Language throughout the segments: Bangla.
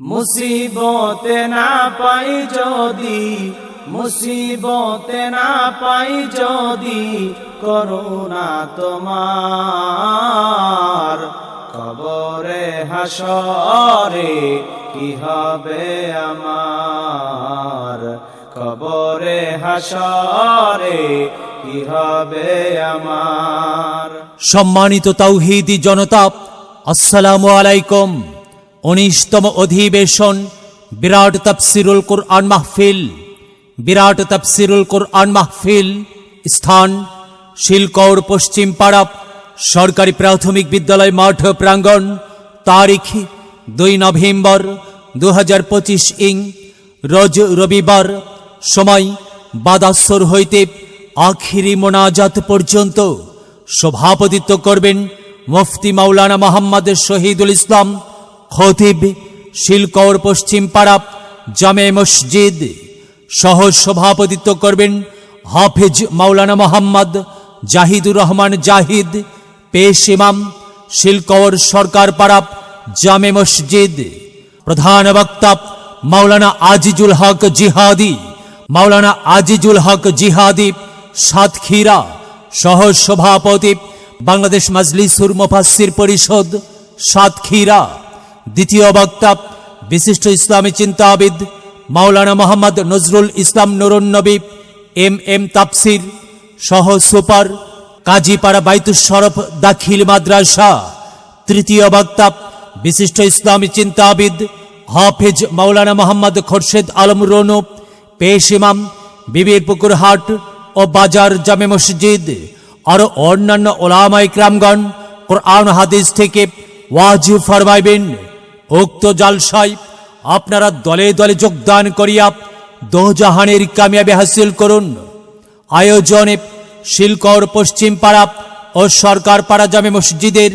মুসিবতে না পাই যদি, মুসিবতে না পাই যদি, করুণা তোমার কবরে হাসরে কি হবে আমার? কবরে হাসরে কি হবে আমার? সম্মানিত তাওহিদি জনতা, আসসালামু আলাইকুম। উনিশতম অধিবেশন বিরাট তাফসিরুল কোরআন মাহফিল। বিরাট তাফসিরুল কোরআন মাহফিল স্থান শিলকৌর পশ্চিম পাড়া সরকারি প্রাথমিক বিদ্যালয় মাঠ প্রাঙ্গণ, তারিখ দুই নভেম্বর দু হাজার পঁচিশ ইং, রোজ রবিবার, সময় বাদাসর হইতে আখিরি মোনাজাত পর্যন্ত। সভাপতিত্ব করবেন মুফতি মাওলানা মোহাম্মদ শহীদুল ইসলাম খতিব শিলকৌর পশ্চিম পাড়া জামে মসজিদ। সহ সভাপতিত্ব করবেন হাফেজ মাওলানা মোহাম্মদ জাহিদুর রহমান জাহিদ, পেশ ইমাম, শিলকৌর সরকার পাড়া জামে মসজিদ। প্রধান বক্তা মাওলানা আজিজুল হক জিহাদি, মাওলানা আজিজুল হক জিহাদি, সাতক্ষীরা। সহ সভাপতি বাংলাদেশ মাজলিসুর মুফাসসির পরিষদ, সাতক্ষীরা। দ্বিতীয় বক্তা, বিশিষ্ট ইসলামী চিন্তাবিদ, মাওলানা মোহাম্মদ নজরুল ইসলাম নুরুন নবী, এম এম তাপসির সহ সুপার কাজীপাড়া বাইতুস শরফ দাখিল মাদ্রাসা। তৃতীয় বক্তা, বিশিষ্ট ইসলামী চিন্তাবিদ, হাফেজ মাওলানা মোহাম্মদ খোরশেদ আলম রনু, পেশ ইমাম, বিবির পুকুর হাট ও বাজার জামে মসজিদ, আরও অন্যান্য ওলামাই ক্রামগণ কোরআন হাদিস থেকে ওয়াজ ফরমাইবেন। উক্ত জালসায় আপনারা দলে দলে যোগদান করিয়া দোজাহানের কামিয়াবি হাসিল করুন। আয়োজনে শিলকর পশ্চিম পাড়া ও সরকার পাড়া জামে মসজিদের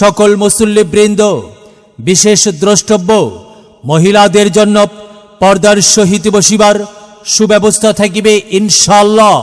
সকল মুসল্লি বৃন্দ, বিশেষ দ্রষ্টব্য, মহিলাদের জন্য পর্দার সহিত বসিবার সুব্যবস্থা থাকিবে ইনশাল্লাহ